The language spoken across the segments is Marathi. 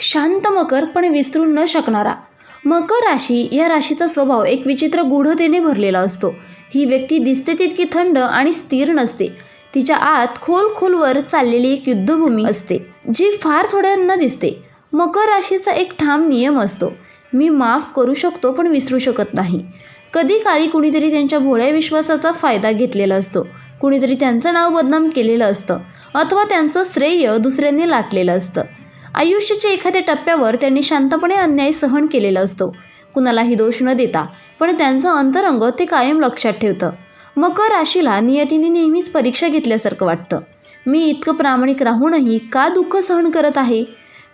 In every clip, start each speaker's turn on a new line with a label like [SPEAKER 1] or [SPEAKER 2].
[SPEAKER 1] शांत मकर पण विसरू न शकणारा. मकर राशी या राशीचा स्वभाव एक विचित्र गूढतेने भरलेला असतो. ही व्यक्ती दिसते तितकी थंड आणि स्थिर नसते. तिच्या आत खोल खोलवर चाललेली एक युद्धभूमी असते जी फार थोड्यांना दिसते. मकर राशीचा एक ठाम नियम असतो मी माफ करू शकतो पण विसरू शकत नाही. कधी काळी कुणीतरी त्यांच्या भोळ्या विश्वासाचा फायदा घेतलेला असतो कुणीतरी त्यांचं नाव बदनाम केलेलं असतं अथवा त्यांचं श्रेय दुसऱ्यांनी लाटलेलं असतं. आयुष्याच्या एखाद्या टप्प्यावर त्यांनी शांतपणे अन्याय सहन केलेला असतो. कुणालाही दोष न देता पण त्यांचं अंतरंग ते कायम लक्षात ठेवतं. मकर राशीला नियतीने नेहमीच परीक्षा घेतल्यासारखं वाटतं. मी इतकं प्रामाणिक राहूनही का दुःख सहन करत आहे?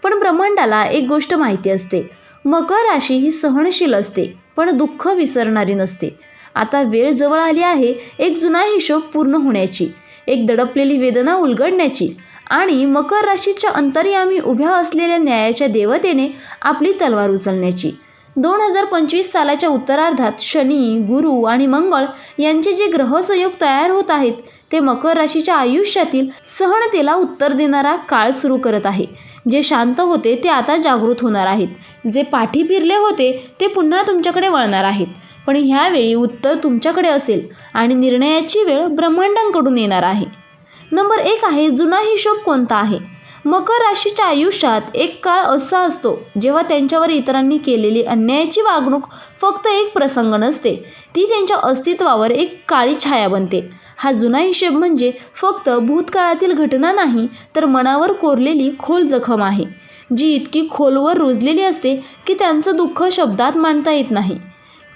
[SPEAKER 1] पण ब्रह्मांडाला एक गोष्ट माहिती असते. मकर राशी ही सहनशील असते पण दुःख विसरणारी नसते. आता वेळ जवळ आली आहे एक जुना हिशोब पूर्ण होण्याची एक दडपलेली वेदना उलगडण्याची आणि मकर राशीच्या अंतर्यामी उभ्या असलेल्या न्यायाच्या देवतेने आपली तलवार उचलण्याची. दोन हजार पंचवीस सालाच्या उत्तरार्धात शनी गुरु आणि मंगळ यांचे जे ग्रहसंयोग तयार होत आहेत ते मकर राशीच्या आयुष्यातील सहनतेला उत्तर देणारा काळ सुरू करत आहे. जे शांत होते ते आता जागृत होणार आहेत. जे पाठी फिरले होते ते पुन्हा तुमच्याकडे वळणार आहेत. पण ह्यावेळी उत्तर तुमच्याकडे असेल आणि निर्णयाची वेळ ब्रह्मांडांकडून येणार आहे. नंबर एक आहे जुना हिशोब कोणता आहे? मकर राशीच्या आयुष्यात एक काळ असा असतो जेव्हा त्यांच्यावर इतरांनी केलेली अन्यायाची वागणूक फक्त एक प्रसंग नसते. ती त्यांच्या अस्तित्वावर एक काळी छाया बनते. हा जुना हिशेब म्हणजे फक्त भूतकाळातील घटना नाही तर मनावर कोरलेली खोल जखम आहे जी इतकी खोलवर रुजलेली असते की त्यांचं दुःख शब्दात मांडता येत नाही.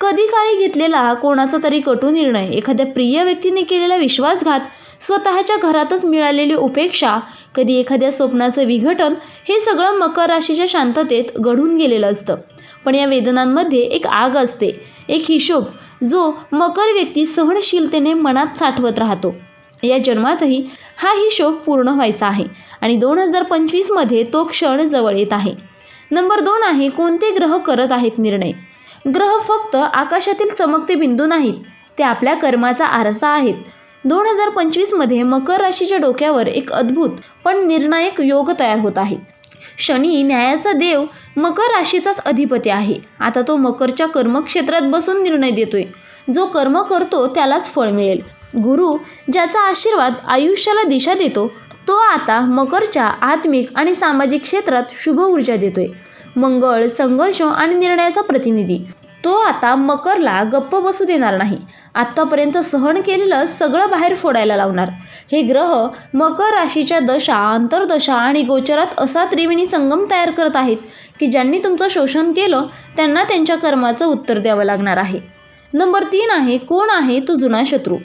[SPEAKER 1] कधी काळी घेतलेला कोणाचा तरी कटू निर्णय एखाद्या प्रिय व्यक्तीने केलेला विश्वासघात स्वतःच्या घरातच मिळालेली उपेक्षा कधी एखाद्या स्वप्नाचं विघटन हे सगळं मकर राशीच्या शांततेत घडून गेलेलं असतं. पण या वेदनांमध्ये एक आग असते एक हिशोब जो मकर व्यक्ती सहनशीलतेने मनात साठवत राहतो. या जन्मातही हा हिशोब पूर्ण व्हायचा आहे आणि दोन हजार पंचवीसमध्ये तो क्षण जवळ येत आहे. नंबर दोन आहे कोणते ग्रह करत आहेत निर्णय? ग्रह फक्त आकाशातील चमकते बिंदू नाहीत ते आपल्या कर्माचा आरसा आहेत. दोन हजार पंचवीसमध्ये मकर राशीच्या डोक्यावर एक अद्भुत पण निर्णायक योग तयार होत आहे. शनी न्यायाचा देव मकर राशीचाच अधिपती आहे. आता तो मकरच्या कर्मक्षेत्रात बसून निर्णय देतोय. जो कर्म करतो त्यालाच फळ मिळेल. गुरु ज्याचा आशीर्वाद आयुष्याला दिशा देतो तो आता मकरच्या आत्मिक आणि सामाजिक क्षेत्रात शुभ ऊर्जा देतोय. मंगळ संघर्ष आणि निर्णयाचा प्रतिनिधी. तो आता मकरला गप्प बसू देणार नाही. आत्तापर्यंत सहन केलेलं सगळं बाहेर फोडायला लावणार. हे ग्रह मकर राशीच्या दशा अंतर्दशा आणि गोचरात असा त्रिवेणी संगम तयार करत आहेत की ज्यांनी तुमचं शोषण केलं त्यांना त्यांच्या कर्माचं उत्तर द्यावं लागणार आहे. नंबर तीन आहे कोण आहे तो जुना शत्रू?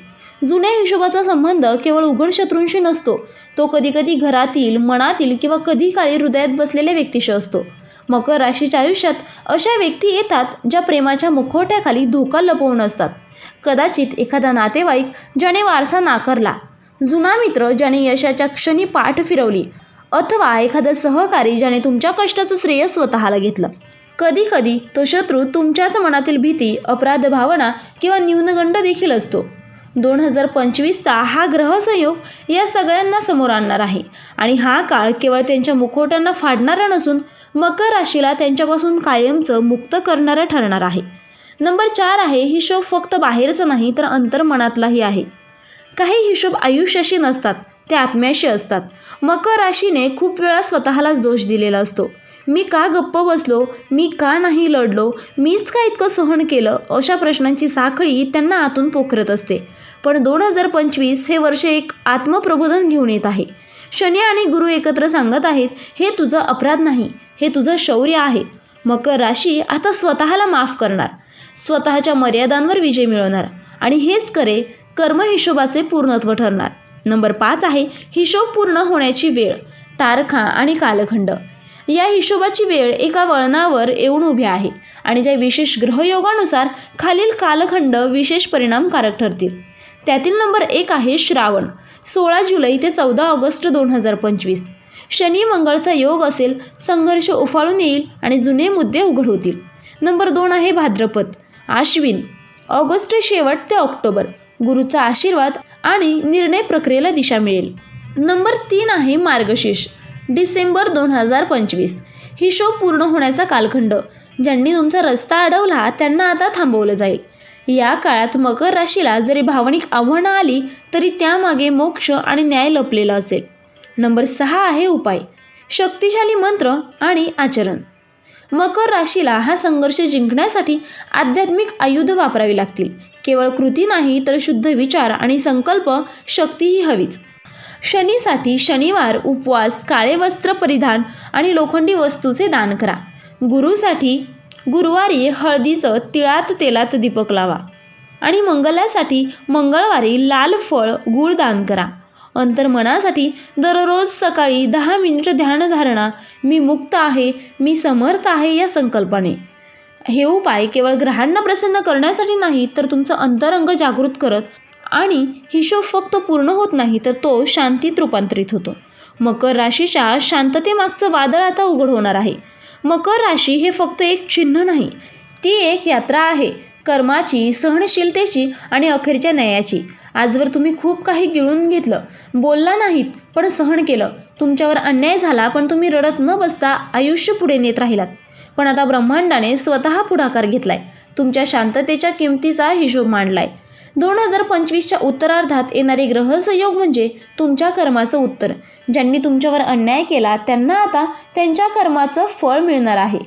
[SPEAKER 1] जुन्या हिशोबाचा संबंध केवळ उघड शत्रूंशी नसतो. तो कधीकधी घरातील मनातील किंवा कधी काळी हृदयात बसलेल्या व्यक्तीशी असतो. मकर राशीच्या आयुष्यात अशा व्यक्ती येतात ज्या प्रेमाच्या मुखवट्याखाली धोका लपवून असतात. कदाचित एखादा नातेवाईक ज्याने वारसा नाकारला जुना मित्र ज्याने यशाच्या क्षणी पाठ फिरवली अथवा एखादा सहकारी ज्याने तुमच्या कष्टाचं श्रेय स्वतःला घेतलं. कधी कधी तो शत्रू तुमच्याच मनातील भीती अपराध भावना किंवा न्यूनगंड देखील असतो. दोन हजार पंचवीसचा हा ग्रहसंयोग या सगळ्यांना समोर आणणार आहे. आणि हा काळ केवळ त्यांच्या मुखवट्यांना फाडणारा नसून मकर राशीला त्यांच्यापासून कायमचं मुक्त करणारा ठरणार आहे. नंबर चार आहे हिशोब फक्त बाहेरचं नाही तर अंतर्मनातलाही आहे. काही हिशोब आयुष्याशी नसतात ते आत्म्याशी असतात. मकर राशीने खूप वेळा स्वतःलाच दोष दिलेला असतो. मी का गप्प बसलो मी का नाही लढलो मीच का इतकं सहन केलं अशा प्रश्नांची साखळी त्यांना आतून पोखरत असते. पण दोन हजार पंचवीस हे वर्ष एक आत्मप्रबोधन घेऊन येत आहे. शनी आणि गुरु एकत्र सांगत आहेत हे तुझं अपराध नाही हे तुझं शौर्य आहे. मकर राशी आता स्वतःला माफ करणार. स्वतःच्या मर्यादांवर विजय मिळवणार आणि हेच करे कर्म हिशोबाचे पूर्णत्व ठरणार. नंबर पाच आहे हिशोब पूर्ण होण्याची वेळ तारखा आणि कालखंड. या हिशोबाची वेळ एका वळणावर येऊन उभी आहे आणि त्या विशेष ग्रहयोगानुसार खालील कालखंड विशेष परिणामकारक ठरतील. त्यातील नंबर एक आहे श्रावण. सोळा जुलै ते चौदा ऑगस्ट दोन हजार पंचवीस. शनी मंगळचा योग असेल संघर्ष उफाळून येईल आणि जुने मुद्दे उघड होतील. नंबर दोन आहे भाद्रपद. आश्विन ऑगस्ट शेवट ते ऑक्टोबर. गुरुचा आशीर्वाद आणि निर्णय प्रक्रियेला दिशा मिळेल. नंबर तीन आहे मार्गशीर्ष. डिसेंबर दोन हजार पंचवीस. हिशोब पूर्ण होण्याचा कालखंड. ज्यांनी तुमचा रस्ता अडवला त्यांना आता थांबवलं जाईल. या काळात मकर राशीला जरी भावनिक आव्हानं आली तरी त्यामागे मोक्ष आणि न्याय लपलेला असेल. नंबर सहा आहे उपाय. शक्तिशाली मंत्र आणि आचरण. मकर राशीला हा संघर्ष जिंकण्यासाठी आध्यात्मिक आयुध वापरावी लागतील. केवळ कृती नाही तर शुद्ध विचार आणि संकल्प शक्तीही हवीच. शनीसाठी शनिवार उपवास काळे वस्त्र परिधान आणि लोखंडी वस्तूचे दान करा. गुरुसाठी गुरुवारी हळदीचं तिळात तेलात दीपक लावा आणि मंगलासाठी मंगळवारी लाल फळ गूळ दान करा. अंतर्मनासाठी दररोज सकाळी दहा मिनिट ध्यानधारणा मी मुक्त आहे मी समर्थ आहे या संकल्पाने. हे उपाय केवळ ग्रहांना प्रसन्न करण्यासाठी नाही तर तुमचं अंतरंग जागृत करत आणि हिशोब फक्त पूर्ण होत नाही तर तो शांतीत रूपांतरित होतो. मकर राशीच्या शांततेमागचं वादळ आता उघड होणार आहे. मकर राशी हे फक्त एक चिन्ह नाही ती एक यात्रा आहे कर्माची सहनशीलतेची आणि अखेरच्या न्यायाची. आजवर तुम्ही खूप काही गिळून घेतलं. बोलला नाहीत पण सहन केलं. तुमच्यावर अन्याय झाला पण तुम्ही रडत न बसता आयुष्य पुढे नेत राहिलात. पण आता ब्रह्मांडाने स्वतः पुढाकार घेतलाय. तुमच्या शांततेच्या किमतीचा हिशोब मांडलाय. दोन हजार पंचवीसच्या उत्तरार्धात येणारे ग्रहसंयोग म्हणजे तुमच्या कर्माचं उत्तर. ज्यांनी तुमच्यावर अन्याय केला त्यांना आता त्यांच्या कर्माचं फळ मिळणार आहे.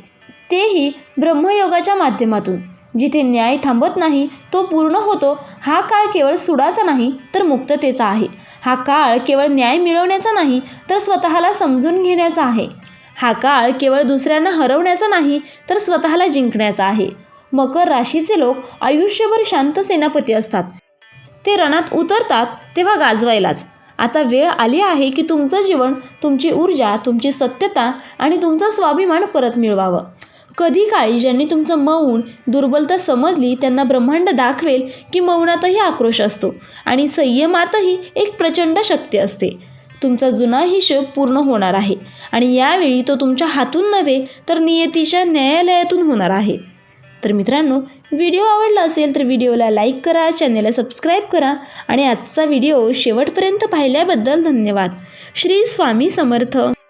[SPEAKER 1] तेही ब्रह्मयोगाच्या माध्यमातून. जिथे न्याय थांबत नाही तो पूर्ण होतो. हा काळ केवळ सुडाचा नाही तर मुक्ततेचा आहे. हा काळ केवळ न्याय मिळवण्याचा नाही तर स्वतःला समजून घेण्याचा आहे. हा काळ केवळ दुसऱ्यांना हरवण्याचा नाही तर स्वतःला जिंकण्याचा आहे. मकर राशीचे लोक आयुष्यभर शांत सेनापती असतात. ते रणात उतरतात तेव्हा गाजवायलाच. आता वेळ आली आहे की तुमचं जीवन तुमची ऊर्जा तुमची सत्यता आणि तुमचा स्वाभिमान परत मिळवावं. कधी काळी ज्यांनी तुमचं मौन दुर्बलता समजली त्यांना ब्रह्मांड दाखवेल की मौनातही आक्रोश असतो आणि संयमातही एक प्रचंड शक्ती असते. तुमचा जुना हिशोब पूर्ण होणार आहे आणि यावेळी तो तुमच्या हातून नव्हे तर नियतीच्या न्यायालयातून होणार आहे. तर मित्रांनो व्हिडिओ आवडला असेल तर व्हिडिओला लाईक करा चॅनेलला सबस्क्राईब करा आणि आजचा व्हिडिओ शेवटपर्यंत पाहिल्याबद्दल धन्यवाद. श्री स्वामी समर्थ.